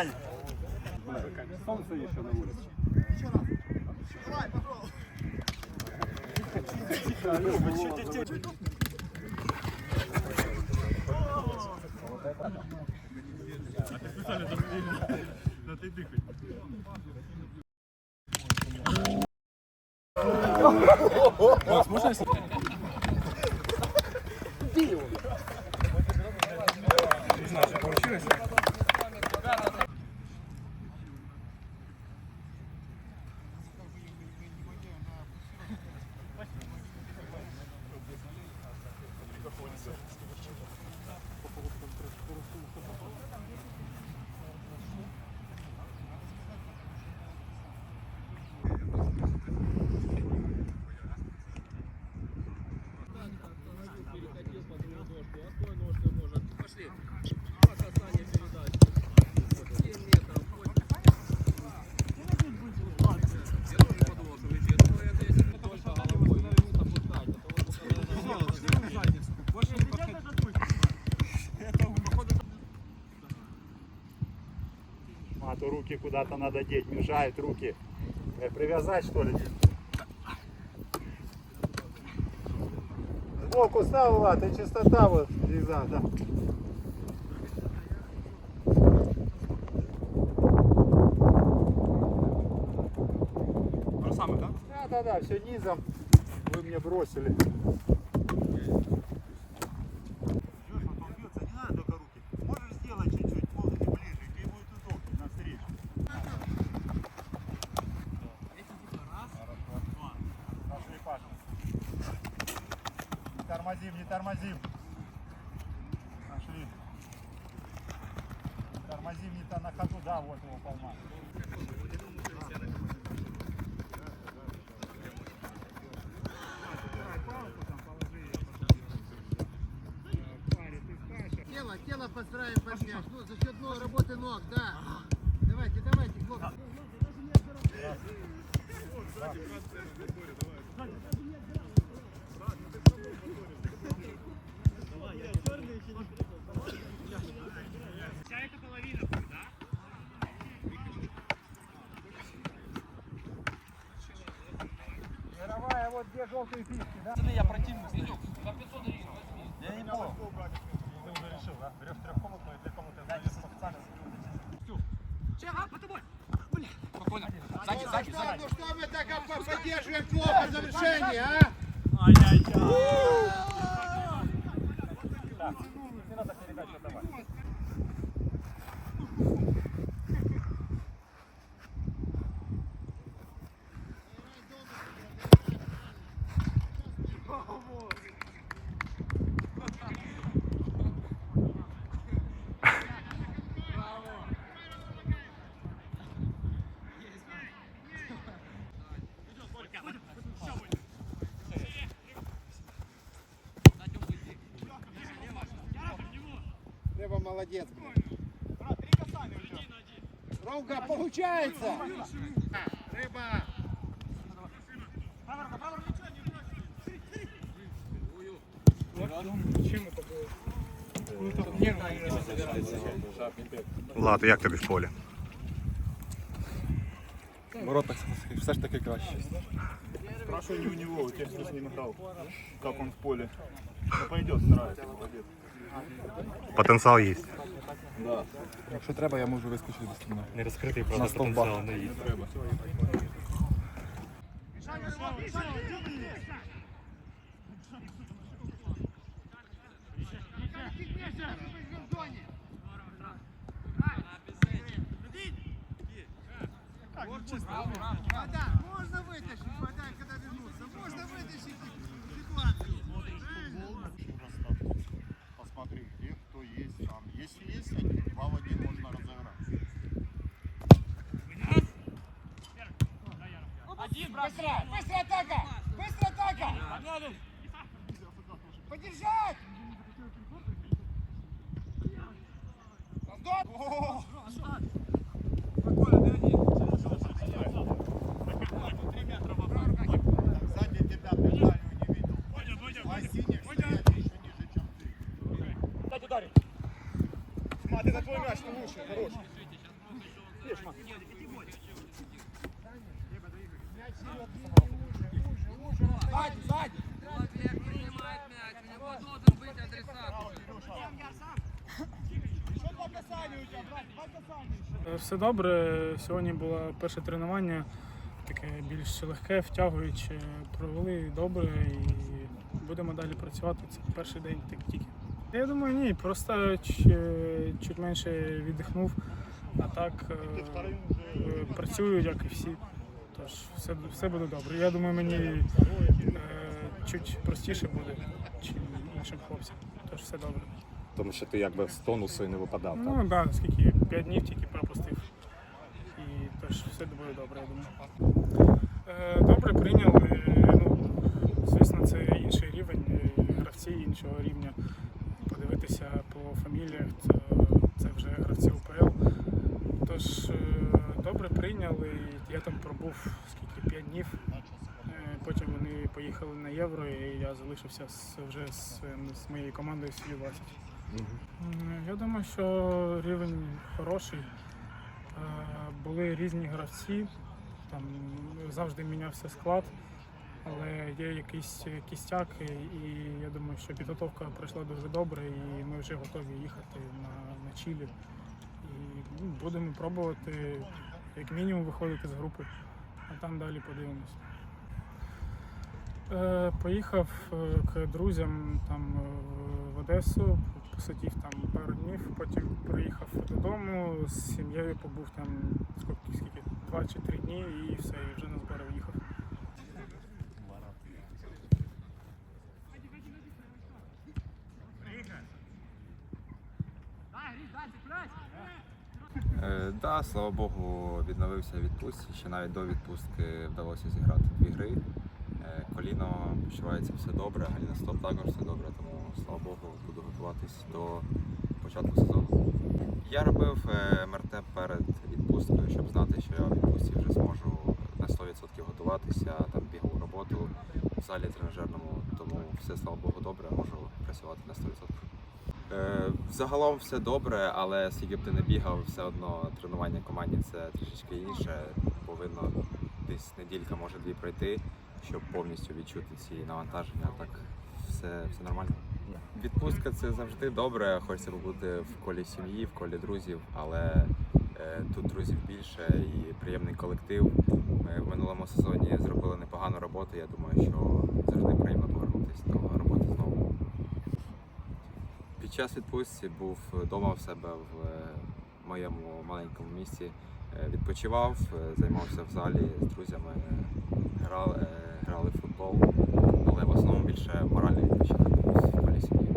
нормально. Солнце еще на улице. Еще раз. Давай, попробуй. А ты специально там Да ты дыхай. Макс, можно я 있어. Руки куда-то надо деть, мешают руки. Э, Привязать что ли? Сбоку стал, Влад, и чистота вот лиза, да? Да, да, да, все низом. Вы мне бросили. Тормозим не то на ходу, да, вот его поймал. Тело, тело подстраиваем поднять. Ну, за счет ну, работы ног, да. вот где желтые фишки, да? Я противник стою. За 500 гривен возьми. Я не понял. Ты уже решил, да? Берешь трехкомнатную, две комнаты, знаете, официально Спокойно. Сзади, сзади, сзади. Ну что мы так оп- поддерживаем плохо завершение, а? Так, Молодец. Ромка, получается! Рыба! Влад, як тобі в полі? Ворота все ж таки краще. Спрашивай не у него, у тех, кто с ним играл, как он в поле. Ну пойдет, старается, молодец. Потенціал є. Якщо треба, я можу вискочити до стіни. Не розкритий, На стовбах. Треба. Вода, можно вытащить, Посмотри, где кто есть там. Если есть один, два в один можно разыграть. Один, быстро! Быстро атака! Быстро атака! Поддержать! О! Все добре. Сьогодні було перше тренування, таке більш легке, втягуюче. Провели добре і будемо далі працювати. Це перший день так тільки. Я думаю, ні, просто чуть менше віддихнув, а так е, е, працюю, як і всі. Тож все, все буде добре. Я думаю, мені е, чуть простіше буде, ніж іншим хлопцям. Тож все добре. Тому що ти якби з тонусу і не випадав. Ну так, да, скільки 5 днів тільки пропустив. І тож все буде добре, я думаю. Е, добре прийняли. Ну, звісно, це інший рівень, е, гравці іншого рівня. Подивитися по фаміліях, це, вже гравці УПЛ. Тож е, добре прийняли. Я там пробув скільки 5 днів. Е, Потім вони поїхали на євро, і я залишився вже з, з моєю командою Сі 20 М, Я думаю, що рівень хороший. Е, Були різні гравці, там завжди мінявся склад, але є якийсь кістяк, і я думаю, що підготовка пройшла дуже добре, і ми вже готові їхати на, на Чилі. І ну, будемо пробувати як мінімум виходити з групи, а там далі подивимось. Е, Поїхав е, к друзям там в Одесу, посидів там пару днів, потім приїхав додому з сім'єю, побув там скільки, скільки, два чи три дні і все, і вже на збори виїхав. Е, да, слава Богу, відновився відпустці. Ще навіть до відпустки вдалося зіграти дві гри. Е, коліно почувається все добре, Галіна Стоп також все добре, тому слава Богу, буду готуватись до початку сезону. Я робив е, МРТ перед відпусткою, щоб знати, що я в відпустці вже зможу на 100% готуватися, там бігову роботу в залі тренажерному, тому все слава Богу добре, можу працювати на 100%. Е, Загалом все добре, але скільки б ти не бігав, все одно тренування команді це трішечки інше. Повинно десь неділька, може дві пройти, щоб повністю відчути ці навантаження. Так все, все нормально. Відпустка це завжди добре. Хочеться побути в колі сім'ї, в колі друзів, але е, тут друзів більше і приємний колектив. Ми в минулому сезоні зробили непогану роботу. Я думаю, що завжди приємно повернутися до роботи знову. Під час відпустці був вдома в себе в е, моєму маленькому місті. Е, Відпочивав, е, займався в залі з друзями, грали, е, грали в футбол, але в основному більше моральний відпочинок сім'ї.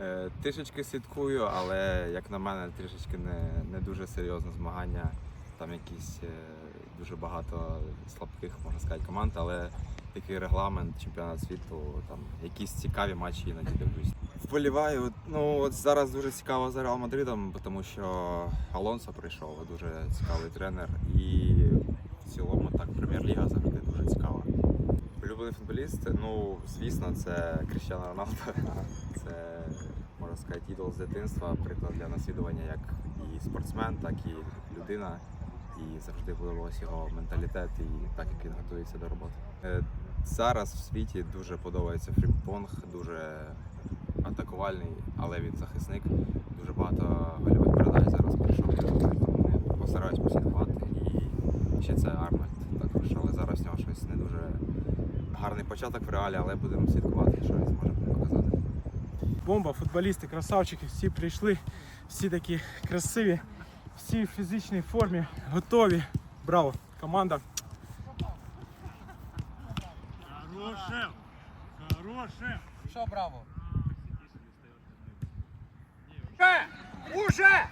Е, Трішечки слідкую, але як на мене, трішечки не, не дуже серйозне змагання. Там якісь дуже багато слабких, можна сказати, команд, але такий регламент, чемпіонат світу, там якісь цікаві матчі іноді дивлюсь. Вболіваю. Ну от зараз дуже цікаво за Реал Мадридом, тому що Алонсо прийшов, дуже цікавий тренер. І в цілому так прем'єр-ліга завжди дуже цікава. Улюблений футболіст, ну звісно, це Кріштіано Роналдо. Це можна сказати ідол з дитинства, приклад для наслідування як і спортсмен, так і людина. І завжди подобався його менталітет і так як він готується до роботи. Е, Зараз в світі дуже подобається фріпонг, дуже атакувальний, але він захисник. Дуже багато гольових передач зараз прийшов. Тому я постараюсь послідкувати. І ще це Арнольд також, але зараз в нього щось не дуже гарний початок в реалі, але будемо слідкувати, що він зможе показати. Бомба, футболісти, красавчики, всі прийшли, всі такі красиві, всі в фізичній формі, готові. Браво! Команда. Что, браво? Уже!